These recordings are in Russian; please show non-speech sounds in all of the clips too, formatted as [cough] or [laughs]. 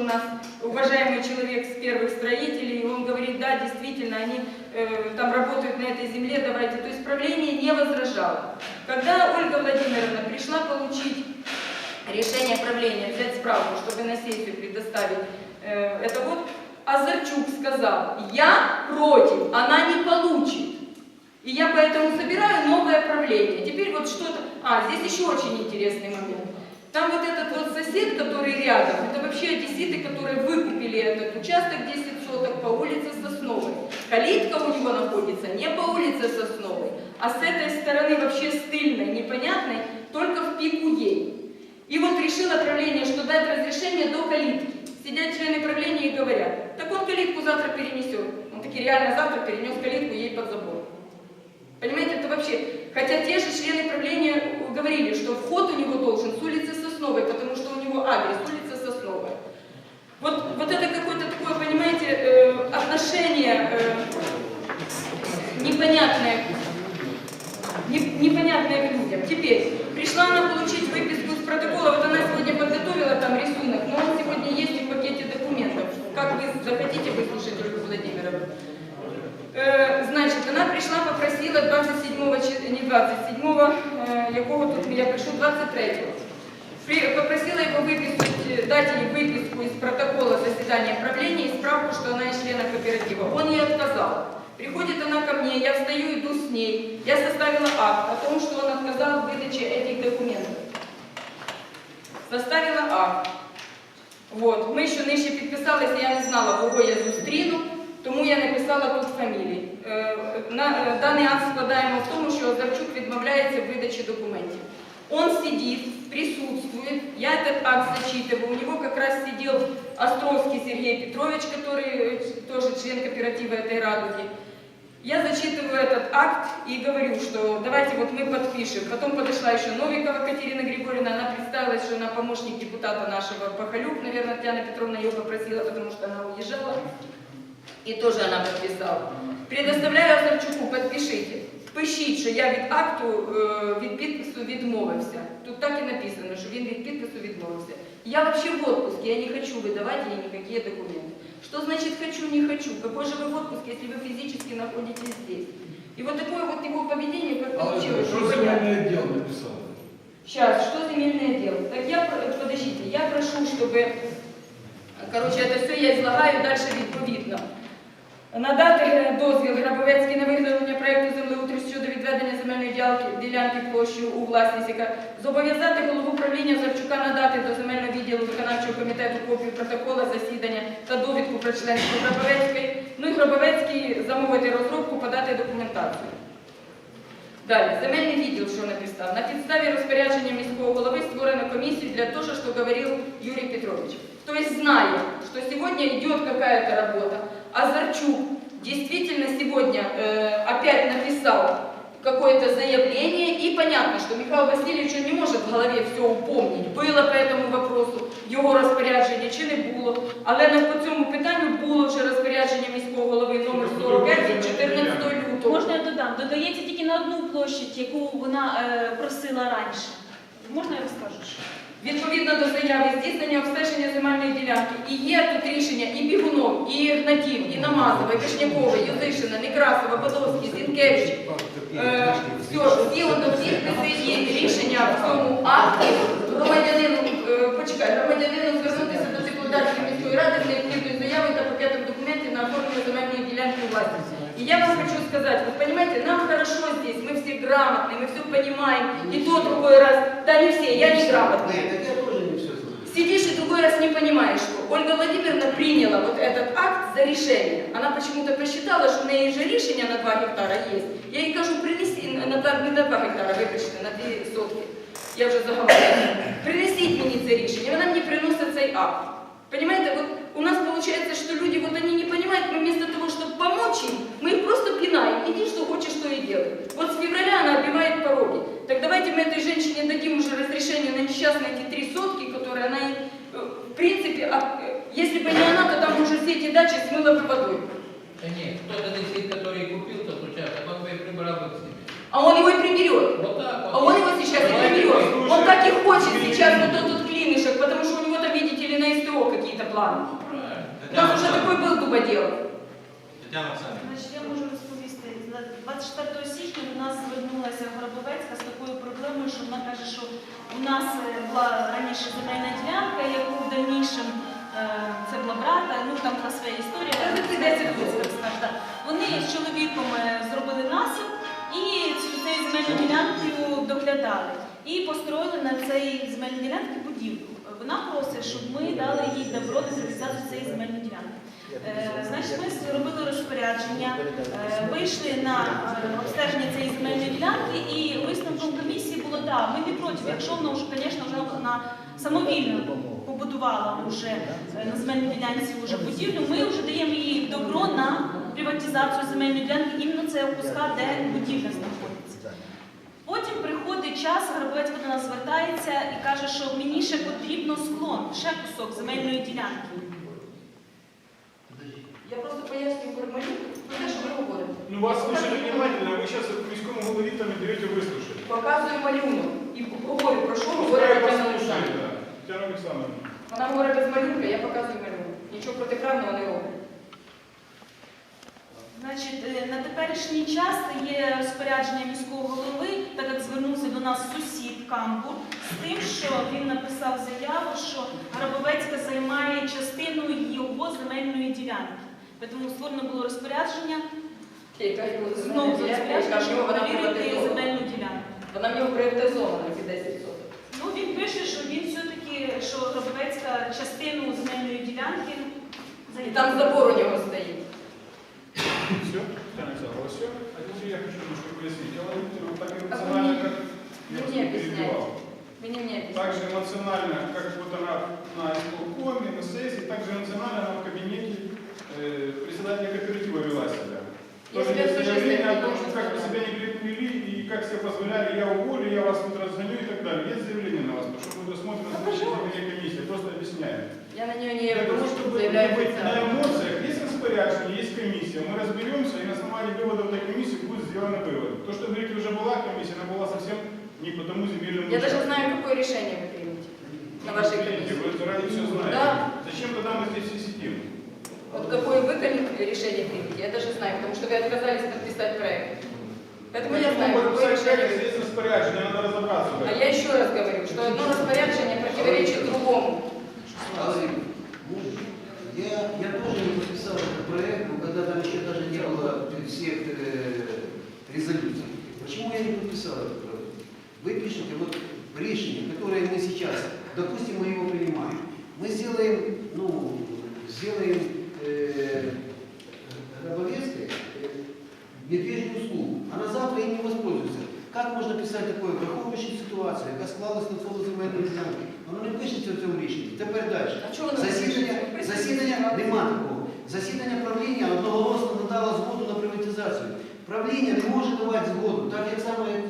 у нас уважаемый человек с первых строителей, и он говорит, да, действительно, они э, там работают на этой земле, давайте. То есть правление не возражало. Когда Ольга Владимировна пришла получить решение правления, взять справку, чтобы на сессию предоставить, э, это вот Азарчук сказал, я против, она не получит. И я поэтому собираю новое правление. Теперь вот что-то... А, здесь еще очень интересный момент. Там вот этот вот сосед, который рядом, это вообще одесситы, которые выкупили этот участок 10 соток по улице Сосновой. Калитка у него находится не по улице Сосновой, а с этой стороны вообще стыльной, непонятной, только в пику ей. И вот решило правление, что дать разрешение до калитки. Сидят члены правления и говорят, так он калитку завтра перенесет. Он таки реально завтра перенес калитку ей под забор. Понимаете, это вообще... Хотя те же члены правления говорили, что вход у него должен с улицы Сосновой, потому что у него адрес улица Сосновая. Вот, вот это какое-то такое, понимаете, э, отношение э, непонятное, не- непонятное к людям. Теперь, пришла она получить выписку из протокола, вот она сегодня подготовила там рисунок, но он сегодня есть в пакете документов. Как вы захотите выслушать Ольгу Владимировну? Е, Значить, вона прийшла, попросила 27-го, чи- не 27-го, е, якого тут я пишу, 23-го При- Попросила его выписать, дать ей выписку из протокола заседания правления и справку, что она из члена кооператива. Он ей отказал. Приходит она ко мне, я встаю, иду с ней. Я составила акт о том, что он отказал в выдаче этих документов. Составила акт. От. Ми ще нижче підписалися, я не знала, кого я зустріну, тому я написала тут фамілії. Е, на, е, даний акт складаємо в тому, що Озарчук відмовляється в видачі документів. Он сидит, присутствует, я этот акт зачитываю, у него как раз сидел Островский Сергей Петрович, который э, тоже член кооператива этой радуги. Я зачитываю этот акт и говорю, что давайте вот мы подпишем. Потом подошла еще Новикова Катерина Григорьевна, она представилась, что она помощник депутата нашего Пахалюк, наверное, Татьяна Петровна ее попросила, потому что она уезжала. И тоже она подписала. Предоставляю Озарчуку, подпишите Пишіть, що я від акту е, від підпису відмовився. Тут так і написано, що він від підпису відмовився. Я вообще в отпуске, я не хочу выдавать ей никакие документы. Что значит хочу, не хочу? Какой же вы в отпуске, если вы физически находитесь здесь? И вот такое вот его поведение, как Але получилось, що непонятно. земельне відділ написав? Сейчас, что земельное дело? Так я, про- подождите, я прошу, чтобы, короче, это все я излагаю дальше відповідно. Надати дозвіл Грабовецький на виготовлення проєкту землеутру щодо відведення земельної ділянки, площею у власність, яка зобов'язати голову правління Завчука надати до земельного відділу виконавчого комітету копію протокола засідання та довідку про членство Грабовецької. Ну і Грабовецький замовити розробку, подати документацію. Далі, земельний відділ, що написав. На підставі розпорядження міського голови створено комісію для того, що говорив Юрій Петрович. То есть зная, что сегодня идет какая-то работа, Азарчук действительно сегодня э, опять написал какое-то заявление, и понятно, что Михаил Васильевич он не может в голове все упомнить. Было по этому вопросу його розпорядження чи не було. Але на по цьому питанню було вже розпорядження міського голови номер 45 від 14 лютого. Можна я додам? Додається тільки на одну площадь, яку вона е, просила раніше. Можна я розкажу? Відповідно до заяви здійснення обстеження земельної ділянки і є тут рішення і Бігунов, і Ігнатів, і Намазова, і Вишнякова, Юдишина, Некрасова, Бодовський, Зінкевич. Е, все, всі воно підписи є рішення в цьому акті громадянину, е, почекай, громадянину звернутися до депутатської міської ради з необхідною заявою та пакетом документів на оформлення земельної ділянки у власність. И я вам хочу сказать, вы понимаете, нам хорошо здесь, грамотные, мы все понимаем, и то другой раз, да не все, я не грамотная. Нет, так я тоже не все знаю. Сидишь и другой раз не понимаешь, что Ольга Владимировна приняла вот этот акт за решение. Она почему-то посчитала, что у нее же решение на 2 гектара есть. Я ей кажу, принеси, на 2, не на 2 гектара, вибачте, на 2 сотки. Я вже заговорила. Принесіть мені це рішення. Вона мені приносить цей акт. Понимаете, вот у нас получается, что люди, вот они не понимают, мы вместо того, чтобы помочь им, мы их просто пинаем. Иди, что хочешь, то и делай. Вот с февраля она оббивает пороги. Так давайте мы этой женщине дадим уже разрешение на несчастные эти три сотки, которые она, э, в принципе, а, э, если бы не она, то там уже все эти дачи смыло бы водой. Да нет, кто-то из который купил тот участок, он бы и прибрал бы к себе. А он его и приберет. Вот так вот. А он его сейчас и приберет. Он так и хочет сейчас вот этот клинышек, потому что У нас уже такой был дубодел. Тетяна. Значить, я можу розповісти. На 24 січня до нас звернулася Горобовецька з такою проблемою, що вона каже, що у нас е, була раніше земельна ділянка, яку в дальнішому е, це була брата, ну там була своя історія. Це але за це 10 десь років. так скажу, да. Вони з чоловіком е, зробили насип і цю земельну ділянку доглядали. І построїли на цій земельній ділянці будівлю. Вона просить, щоб ми дали їй добро на реалізацію цієї земельної ділянки. Е, Значить, ми зробили розпорядження, е, вийшли на е, обстеження цієї земельної ділянки, і висновком комісії було так, ми не проти, якщо вона вже, звісно, вже вона самовільно побудувала вже на земельній ділянці вже будівлю, ми вже даємо їй добро на приватизацію земельної ділянки іменно це куска, де будівля знаходиться. Потім приходить час, Горобець до нас звертається і каже, що мені ще потрібно склон, ще кусок земельної ділянки. Я просто поясню формулю, про те, що ви говорите. Ну вас слушали внимательно, вы сейчас к міському голові там не даєте вислушати. Показую малюнок і говорю, про що говорить Тетяна послушає, Олександрівна. Тетяна Олександровна. Вона говорить без малюнка, я показую малюнок. Нічого протиправного не роблю. Значить, е, на теперішній час є розпорядження міського голови, так як звернувся до нас сусід Камбур, з тим, що він написав заяву, що Грабовецька займає частину його земельної ділянки. Тому створено було розпорядження, знову розпорядження, щоб перевірити земельну ділянку. Вона в нього приватизована під 10 соток. Ну, він пише, що він все-таки, що Грабовецька частину земельної ділянки І там забор у нього стоїть. Все. А теперь я хочу немножко пояснить. Вот так А эмоционально, мне- как вы мне не объясняете. перебивал. Ви не мені Так же эмоционально, как вот она на исполкоме, на сессии, так же эмоционально она в кабинете э, председателя кооператива вела себя. Тоже есть заявление о том, что как вы себя не вели и как себе позволяли, я уволю, я вас тут разгоню и так далее. Есть заявление на вас, потому что предусмотрено Ну, следующее пожалуйста. заявление комиссии. Просто объясняю. Я на нього не Для того, чтобы не быть на эмоциях, есть распоряжение, есть комиссия. Мы разберемся, и на основании выводов этой комиссии будет сделано вывод. То, что, говорите, уже была комиссия, она была совсем не по тому земельному Я даже участку. знаю, какое решение вы примете на вашей комиссии. Вы заранее все знаете. Да. Зачем тогда мы здесь все сидим? Вот какое вы решение примете, я даже знаю, потому что вы отказались подписать проект. Поэтому я знаю, Почему какое решение здесь распоряжение, надо разобраться в А я еще раз говорю, что одно распоряжение противоречит другому. Я, я тоже подписал этот проект, но когда там еще даже не было всех э, резолюций. Почему я не подписал этот проект? Вы пишете вот решение, Не може давати згоду, так як саме як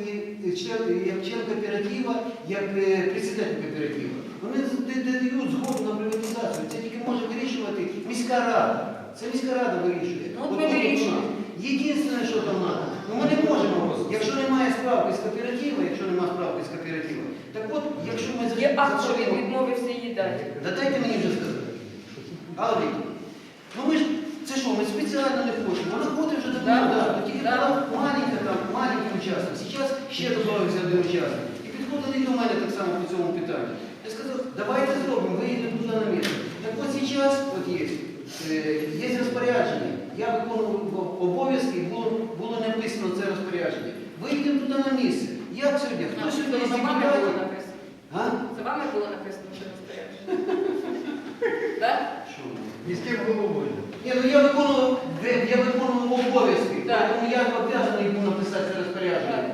і член, як член кооператива, як е, председатель кооператива. Вони дають згоду на приватизацію. Це тільки може вирішувати міська рада. Це міська рада вирішує. Ну, от ми вирішуємо. Єдине, що там треба, ну ми не можемо, якщо немає справки з кооператива, якщо немає справки з кооператива, так от, якщо ми за- Є акт, що він відмовився її дати. Да дайте мені вже сказати. Вікторівна, ну ми ж, це що, ми спеціально не хочемо. Вона ходить вже Да, да, да. тільки да. була маленька там, маленький участок. Зараз ще додався один участок. І підходили до мене так само по цьому питанню. Я сказав, давайте зробимо, виїдемо туди на місце. Так от зараз, от є, е, є розпорядження. Я виконував обов'язки, і було, було написано це розпорядження. Виїдемо туди на місце. Як сьогодні? Хто сьогодні Це з за вами було написано. А? Це вами було написано, що розпорядження. [laughs] Так? Що? Міським головою. Ні, ну я виконував, я виконував обов'язки, Так. тому я обов'язаний був написати це розпорядження.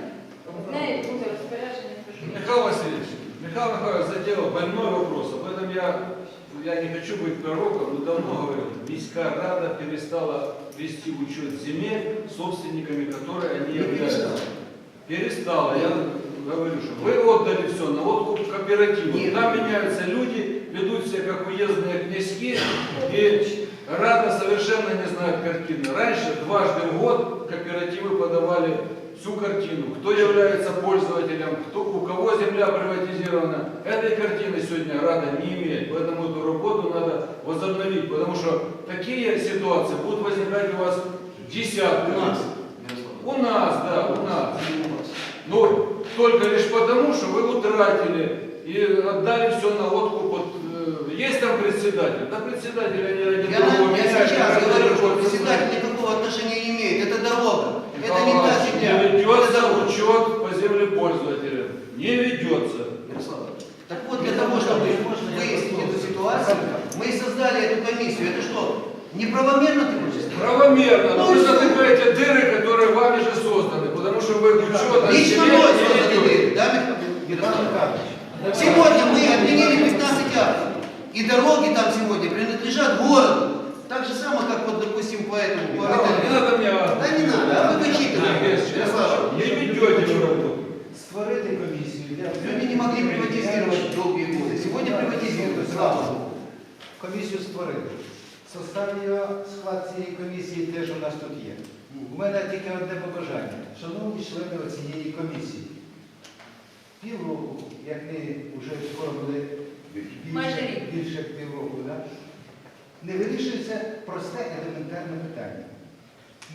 В неї буде розпорядження. Михаил Васильевич, Михаил Михайлович задел больной вопрос, об этом я, я не хочу быть пророком, но давно говорил, Міська Рада перестала вести учет земель собственниками, которые они Не являются. перестала. Перестала. Я говорю, что вы отдали все на откуп кооперативу. Нет. Там меняются люди, ведут себя как уездные князьки, и Рада совершенно не знает картины. Раньше дважды в год кооперативы подавали всю картину, кто является пользователем, кто, у кого земля приватизирована. Этой картины сегодня Рада не имеет, поэтому эту работу надо возобновить, потому что такие ситуации будут возникать у вас У десятками. нас, У нас, да, у нас. У. Но только лишь потому, что вы утратили и отдали все на откуп. Вот, э, есть там председатель? Да председателя не ради Я, другого я меняют, сейчас говорю, что председатель никакого отношения не имеет. Это дорога. Это Михаил не та земля. Не Это ведется учет по землепользователям. Не ведется. Ярослав, так вот для того, чтобы выяснить эту ситуацию, мы и создали эту комиссию. Это что, неправомерно ты хочешь? Правомерно, но Ну вы затыкаете дыры, которые вами же созданы, потому что вы учет Лично мной не созданы дыры, да, Михаил Михайлович? Сегодня мы отменили 15 актов. И дороги там сегодня принадлежат городу. Так же самое, как вот, допустим, по этому... По Михаил, этой- Не надо мне... Да не надо, а вы вычитываете, Ярослав. Не ведете вы работу. Створити комісію для Люди не могли приватизировать долгие годы. Сегодня приватизируют, слава Богу. Комісію створили. Состав його, склад цієї комісії теж у нас тут є. У мене тільки одне побажання. Шановні члени цієї комісії, півроку, як ми вже скоро буде Майже більше, рік. більше півроку, да? не вирішується просте елементарне питання.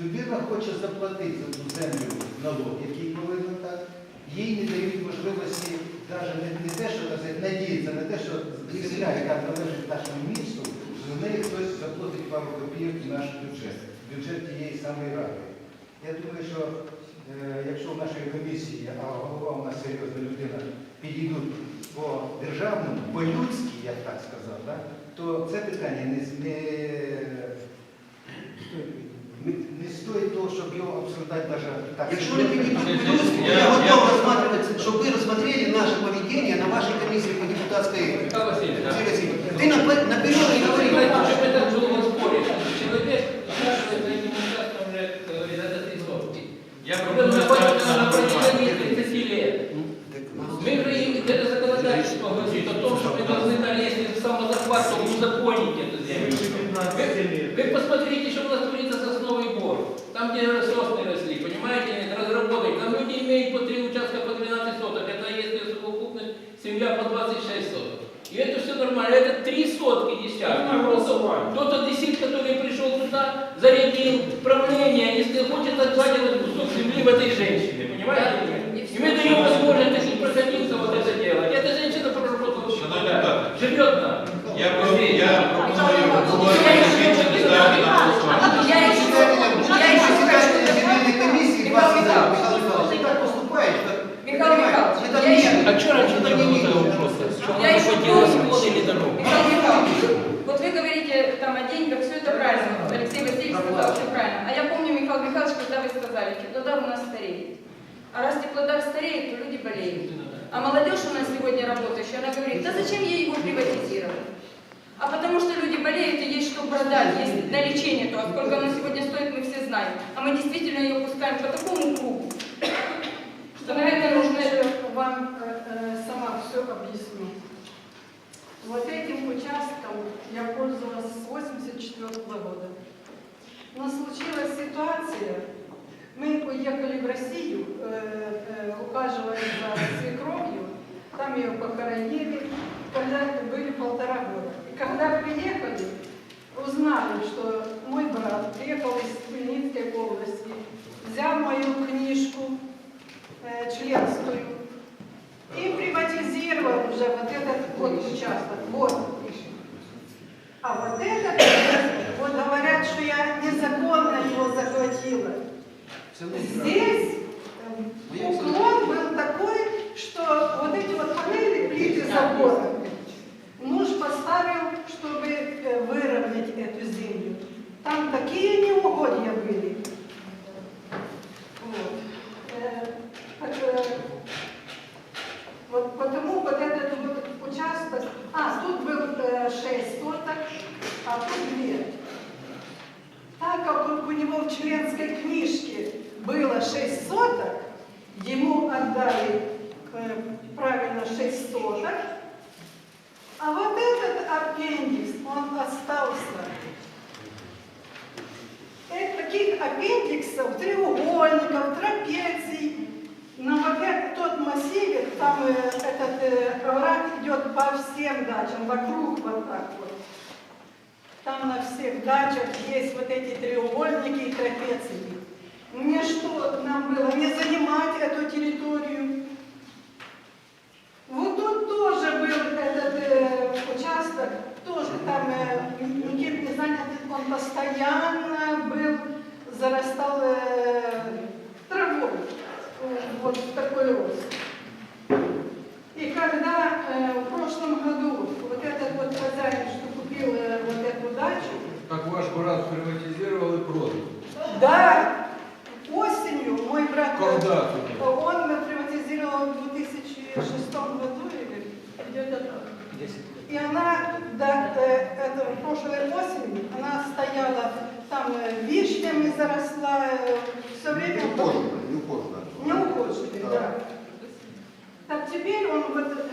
Людина хоче заплатити за ту землю налог, який повинен так, їй не дають можливості навіть не, не те, що надіятися на те, що земля, яка належить нашому місту, за неї хтось заплатить пару копійок в наш бюджет, бюджет тієї самої ради. Я думаю, що е, якщо в нашій комісії, а голова у нас серйозна людина, підійдуть по державному, по-людськи, я б так сказав, да, то це питання не, з- не, не, не стоїть того, щоб його обсуждати навіть так. Якщо не підійдуть по-людски, Я- я готов я- рассматривать, чтобы вы рассмотрели наше поведение на вашей комиссии по депутатской... Михаил Васильевич, да. Алексей Васильевич, Ты напе- наперед не говори. Если хочет отжадивать кусок земли в этой женщине. Понимаете? И мы даем возможность таким проходимцам вот это делать. Эта женщина проработала Шановні сюда. депутати, Живет нам. Я, про- я пропоную обговорення закінчити ставити на голосування. Я еще, я еще Председатель хочу земельной комиссии, Михаил 20 лет, Михайлович. Михаил Михайлович, ты так поступаешь, как... Михаил Михайлович, Это я еще- нет. А что раньше Это не не было видно. этого вопроса? Что Я она еще хотела помню. воды или дорогу? Михаил Михайлович, вот вы говорите там о деньгах, все это правильно. Алексей Васильевич сказал все правильно. А я помню, Михаил Михайлович, когда вы сказали, теплодар у нас стареет. А раз теплодар стареет, то люди болеют. А молодежь у нас сегодня работающая, она говорит, да зачем ей его приватизировать? А потому что люди болеют и есть что продать, есть на лечение то, а сколько оно сегодня стоит, мы все знаем. А мы действительно ее пускаем по такому кругу, что, наверное, нужно это вам э, э, сама все объясню. Вот этим участком я пользовалась с 84 года. Но случилась ситуация, мы уехали в Россию, э, э, ухаживали за свекровью, там ее похоронили, когда это были полтора года. И когда приехали, узнали, что мой брат приехал из Хмельницкой области, взял мою книжку э, членскую и приватизировал уже вот этот вот участок. Вот. А вот этот, вот говорят, что я незаконно его захватила. Здесь э, уклон был такой, что вот эти вот панели, плиты забора, муж поставил, чтобы э, выровнять эту землю. Там такие неугодья были. Вот. Э, так, э, вот потому вот этот вот участок, а, тут был э, 6 соток, а тут 2. Так как у него в членской книжке было 6 соток, ему отдали э, правильно 6 соток, а вот этот аппендикс, он остался. Э, таких аппендиксов, треугольников, трапеций. На вот этот тот массиве, там э, этот э, овраг идет по всем дачам, вокруг вот так вот. Там на всех дачах есть вот эти треугольники и трапеции. Мне что нам было, не занимать эту территорию? Вот тут тоже был этот э, участок, тоже там э, никем не занят, он постоянно был, зарастал э, травой, вот в такой рост. И когда э, в прошлом году вот этот вот хозяин, что купил э, вот эту дачу, Как ваш брат приватизировал и продал. да, осенью мой брат... Когда? Он приватизировал в 2006 году или где-то так. И она, да, э, это прошлой осенью, она стояла там э, вишнями заросла, все время... Не ухоженный, да. Так теперь он вот, э,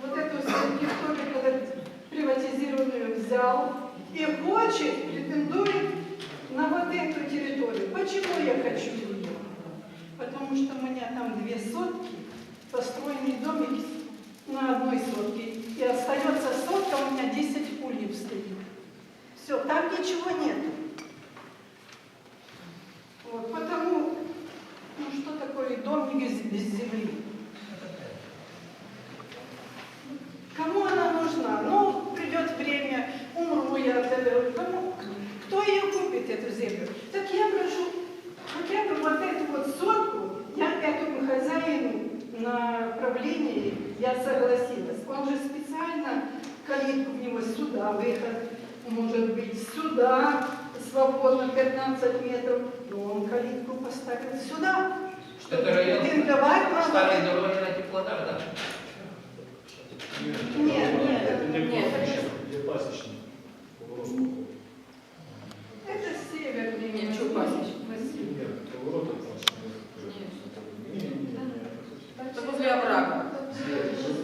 вот эту когда приватизированную взял и хочет, претендует на вот эту территорию. Почему я хочу ее? Потому что у меня там две сотки, построенный домик на одной сотке. И остается сотка, у меня 10 ульев стоит. Все, там ничего нет. Вот, потому, ну что такое домик без земли? Кому она нужна? Ну, придет время, умру я, кому, кто ее купит, эту землю? Так я прошу, хотя бы вот эту вот сотку, я этому хозяину на правлении, я согласилась. Он же специально калитку в него сюда, выход, может быть, сюда, свободно 15 метров, но он калитку поставил сюда, чтобы Это район претендовать на... Старый дороги да? Нет, нет, нет. Это северный. Нет, что пасечник? массив. Это возле оврага.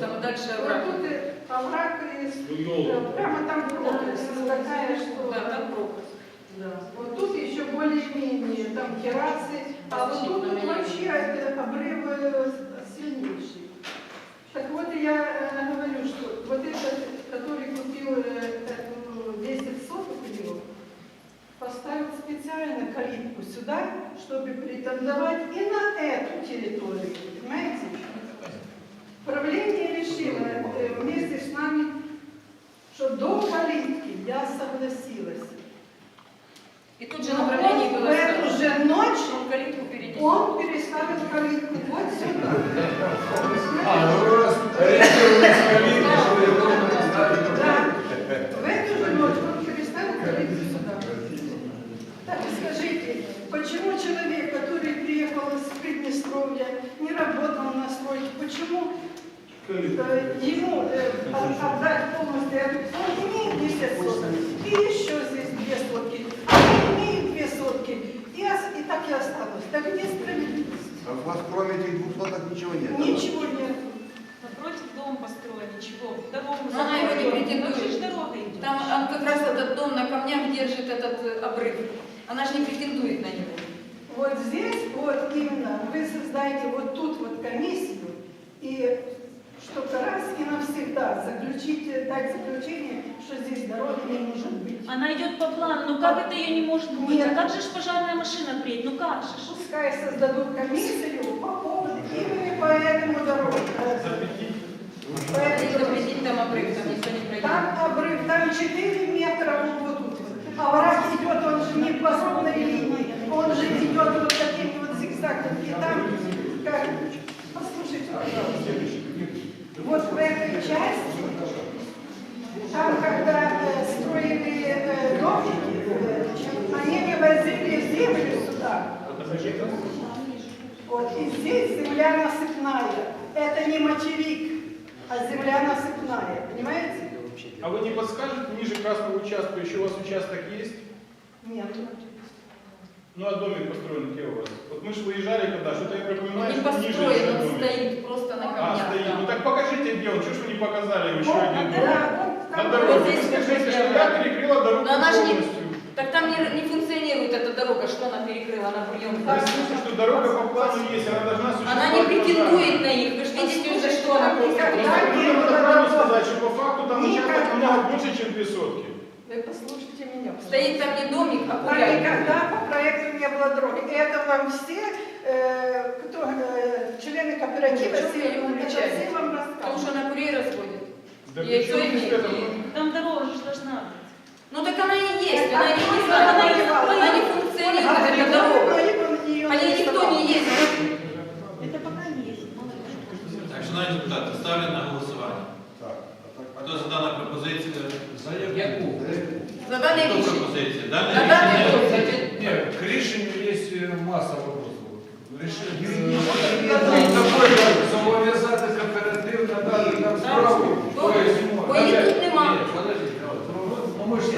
Там дальше овраг. Вот тут и овраг и да, прямо там пропасть такая, что... Да, там пропасть. Да. Вот тут еще более-менее, там террасы, а вот тут вообще это обрыв э, сильнейший. Так вот я э, говорю, что вот этот, который купил э, эту 10 соток у него, поставил специально калитку сюда, чтобы претендовать и на эту территорию, понимаете? Правление решило э, вместе с нами, что до калитки я согласилась. И тут же направление в было эту сказано, же ночь он калитку перенес. он переставил калитку вот сюда. А, ну раз ориентировались калитки, что я должен Да. В эту же ночь он переставил калитку сюда. Так скажите, почему человек, который приехал из Приднестровья, не работал на стройке, почему ему от- отдать полностью он имеет 10 соток, и еще здесь две сотки, а имеет две сотки, и, и так и осталось. Так где справедливость? А у вас кроме этих двух соток ничего нет? Ничего нет. Ничего. Дорогу Но она его не претендует. Вообще ж дорога идет. Там он как раз этот дом на камнях держит этот э, обрыв. Она же не претендует на него. Вот здесь, вот именно, вы создаете вот тут вот комиссию, и чтобы раз и навсегда заключить, дать заключение, что здесь дороги не может быть. Она идет по плану, ну как это ее не может быть? Нет. А как же ж пожарная машина приедет? Ну как же? Пускай создадут комиссию по поводу именно по этому дороге. По Они этому дороге. запретить там обрыв, там обрыв, там 4 метра вот, тут. А враг идет, он же не по ровной линии, он же идет вот такими вот зигзагами. И там, как, послушайте, пожалуйста. Вот в этой части, там, когда э, строили э, домики, э, они не возили землю сюда. Вот, и здесь земля насыпная. Это не материк, а земля насыпная, понимаете? А вы не подскажете, ниже красного участка еще у вас участок есть? Нет. Ну а домик построен где у вас? Вот мы же выезжали когда, что-то я припоминаю, что ниже построен, он домик. стоит просто на А, камнях. стоит. там. Ну так покажите где он, что ж вы не показали еще Вот, один да, домик? вот На там дороге. вот здесь Вы скажите, что я перекрыла дорогу Но она полностью. Так там не, не функционирует эта дорога, что она перекрыла, она прием. Я слышу, что дорога по плану есть, она должна существовать. Она не претендует на них. Вы же видите уже, что она. Просто людям надо правду сказать, что по факту там участок намного больше, чем две сотки. Вы послушайте меня. пожалуйста. Стоит там не домик, а курятник. никогда по проекту не было дороги. И это вам все, э, кто, э, члены кооператива, все, вы все вам Потому что рассказывают. она курей разводит. Да Я при чем всё здесь это? Там дорога же должна быть. Ну так она и есть, А она не, кто не- её она, не- воевала? она не функционирует, Ольга эта Григорьевна дорога. её По ней никто не ездит. Это пока не есть. Так, шановні депутати, ставлю на голосування. Хто за дану пропозицію? За яку? Яку? За данное Хто рішення. пропозиція? Дане На даний рішення час. Нет, к решению есть э, масса вопросов. Решение. Юридично. Такое зобов'язати кооператив надати нам справу. Ну, То есть, бо їх тут нема.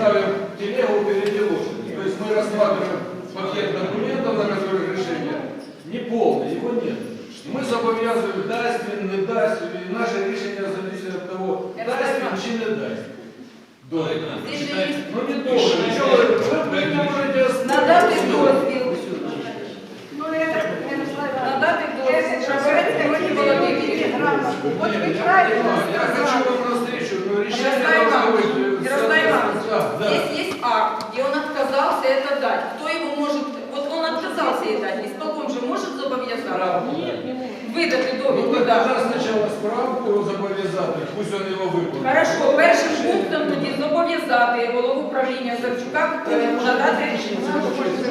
ставим телегу впереди лошади. То есть мы рассматриваем пакет документов, на которых решение не полное, его нет. Мы зобов'язуємо, дасть він, не дасть, і наше рішення залежить від того, Я дасть він розумію. чи не дасть. Олег Добре. Іванович, Здесь же читайте. есть Ну не должен, ничего, вы, вы не можете Надати остановить. дозвіл. Ну, это, Мирослав Иванович, Надати дозвіл. это же Шабарецький говорите, Ольге вы Володимирівні. видите грамоту. Вот Нет, вы я правильно понимаю, Я хочу сказали. вам навстречу, но решение Ярослав должно Иванович, Да, да. Здесь есть акт, где он отказался это дать. Кто его может... Вот он отказался это дать. Исполком же может зобов'язати? Справку. Видати Ну, довідку, ви да. тогда спочатку справку зобов'язати, пусть він його виконає. Хорошо, першим пунктом тоді зобов'язати голову управління Зарчука е, надати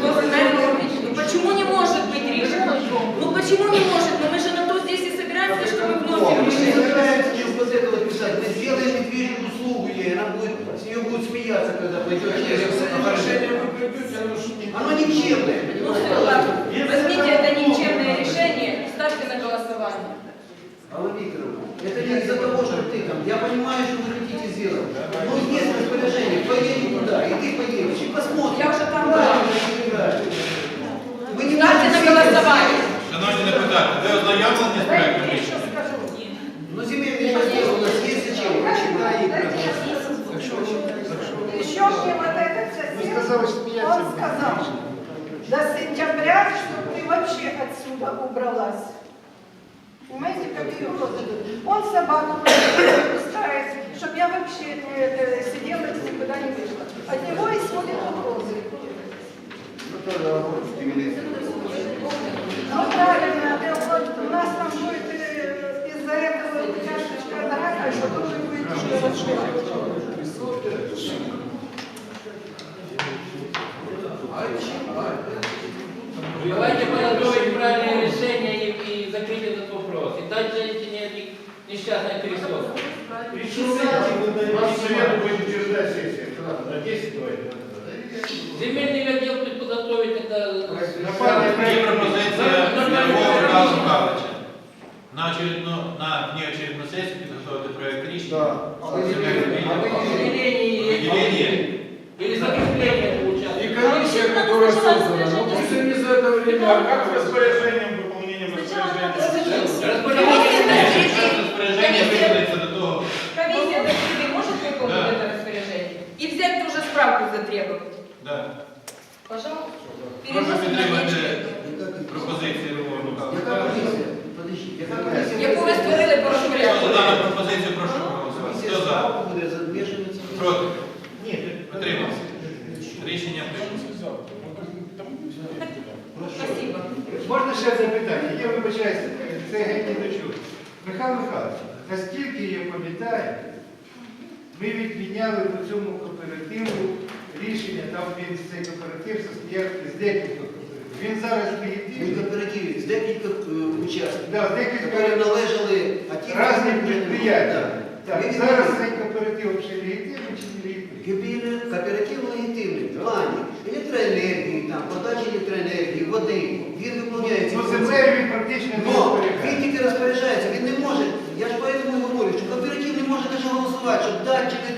до земельного відділу. Почему не может быть решено? Ну почему не может? Ну мы же на то здесь и собираемся, что мы вносим Писать. Мы сделаем медвежью услугу ей, она будет, с нее будет смеяться, когда пойдет Конечно, через придете, оно Ну понимаете? ладно. Возьмите это никчемное решение, ставьте на голосование. Алла Викторовна, это не из-за того, что ты там. Я понимаю, что вы хотите сделать. Но есть Давайте подготовить правильное решение и, и закрыть этот вопрос. И дать женщине этих несчастных крестов. Земельный отдел пусть подготовит это. Є пропозиція Львова Михайла Михайловича. На очередну, на неочередну сесію підготовити проект рішення. Земельний Об відділ. выделении комиссия, которая создана, ну пусть они за это время... А как с распоряжением, выполнением распоряжения? Розпорядження виділиться до того. Комиссия до себе может выполнить Да. это распоряжение? И взять тоже справку затребовать. Да. Пожалуйста. Переносим на відміняли по цьому кооперативу рішення, там він цей кооператив состояв з декількох кооперативів. Він зараз Ми легітимний. кооперативі з декілька е, учасників, Да, з декілька які належали, а ті різних вже не. Так, зараз цей кооператив ще легітимний чи не легітимний? Кооператив- легітимний в плані електроенергії, там, подачі електроенергії, води. Він виконує ці Ну, функції. землею він розпоряджає. тільки розпоряджається, він не може. Я ж поэтому і говорю, що кооператив не може навіть голосувати, щоб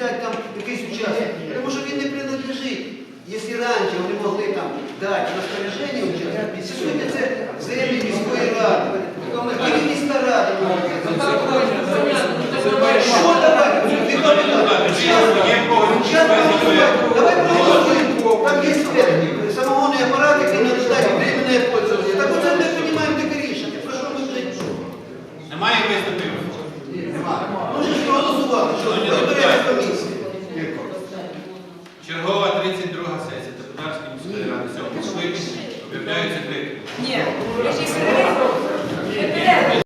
дати там якийсь участок. Тому що він не принадлежить. Якщо раніше вони могли там дати розпорядження участок, сьогодні це землі міської ради. Тільки міська рада. Що давай?